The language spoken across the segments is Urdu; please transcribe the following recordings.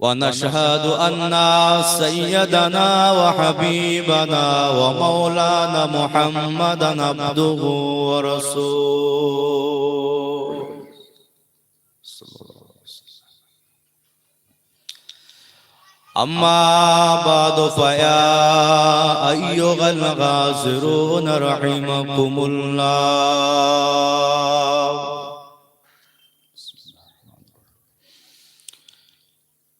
ونشهد أن سيدنا وحبيبنا ومولانا محمدا عبده ورسوله أما بعد فيا أيها الغازرون رحمكم الله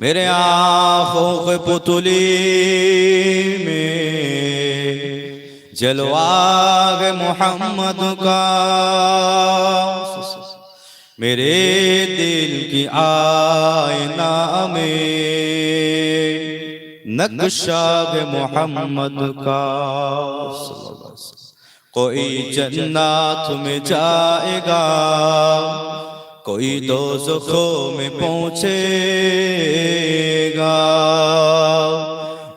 میرے کے پتلی میں جلواغ محمد کا میرے دل کی آئینہ میں نقشہ محمد کا کوئی جنات میں جائے گا کوئی دوزخوں میں پہنچے گا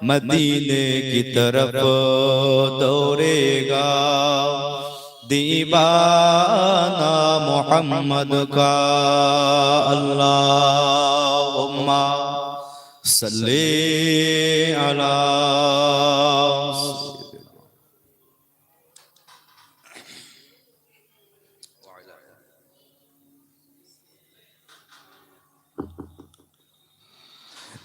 مدینے کی طرف دوڑے گا دیوانہ محمد کا اللہم صلی علی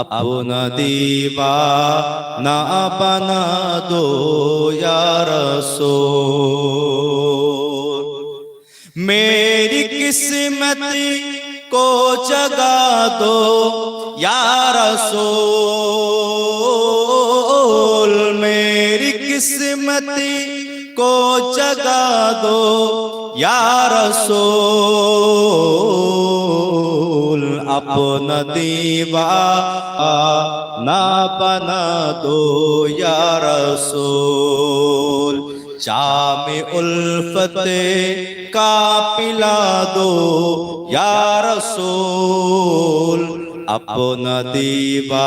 اپنا دیوا نہ بنا دو یا رسول میری قسمت کو جگا دو یا رسول میری قسمت کو جگا دو یا رسول اپنا دیوا با بنا دو یا رسول چام الفت کا پلا دو رسول اپنا دیوا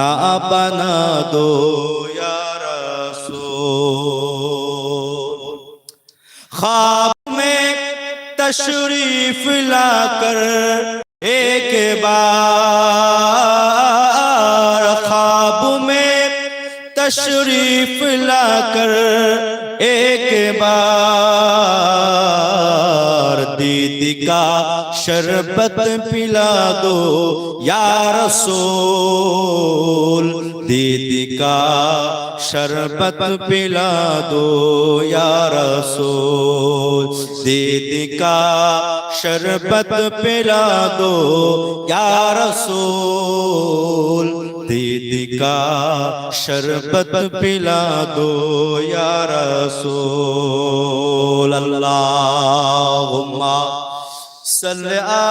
نا بنا دو یا رسول خواب میں تشریف لا کر بار خواب میں تشریف لا کر ایک بار دیدی کا شربت پلا دو یا رسول دید کا شربت پلا دو یا رسول دید کا شربت پلا دو یا رسول دید کا شربت پلا دو یا رسول اللہ سل